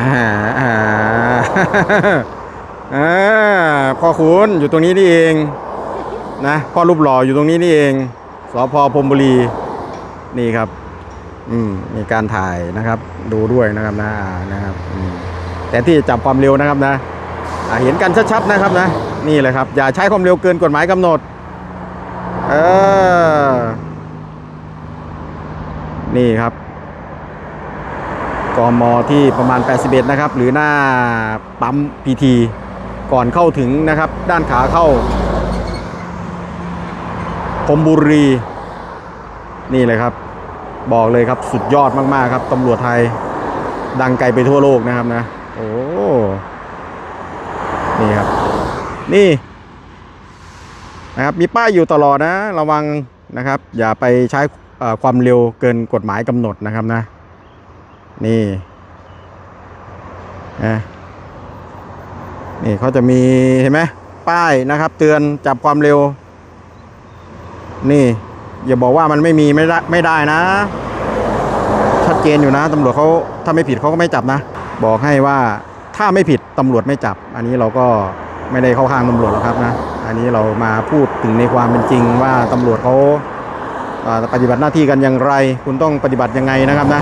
อ่าอ่าอ่าพ่อคุณอยู่ตรงนี้นี่เองนะพ่อรูปหล่ออยู่ตรงนี้นี่เองสพพรมบุรีนี่ครับ อืมมีการถ่ายนะครับ ดูด้วยนะครับนะนะครับอืแต่ที่จับความเร็วนะครับนะเห็นกันชัดๆนะครับนะ นี่เลยครับ อย่าใช้ความเร็วเกินกฎหมายกำหนดเออนี่ครับ กมที่ประมาณ 81 นะครับ หรือหน้าปั๊มพีทีก่อนเข้าถึงนะครับ ด้านขาเข้าพมบุรี นี่เลยครับ บอกเลยครับสุดยอดมาก ๆ ครับตำรวจไทยดังไกลไปทั่วโลกนะครับนะ โอ้ นี่ครับ นี่นะครับมีป้ายอยู่ตลอดนะ ระวังนะครับ อย่าไปใช้ความเร็วเกินกฎหมายกำหนดนะครับนะ นี่นะนี่เขาจะมีเห็นไหมป้ายนะครับ เตือนจับความเร็ว นี่ อย่าบอกว่ามันไม่มีไม่ได้ไม่ได้นะ ชัดเจนอยู่นะตำรวจเขาถ้าไม่ผิดเขาก็ไม่จับนะ บอกให้ว่าถ้าไม่ผิดตำรวจไม่จับ อันนี้เราก็ไม่ได้เข้าข้างตำรวจหรอกครับนะ อันนี้เรามาพูดถึงในความเป็นจริงว่าตำรวจเขาปฏิบัติหน้าที่กันอย่างไร คุณต้องปฏิบัติยังไงนะครับนะ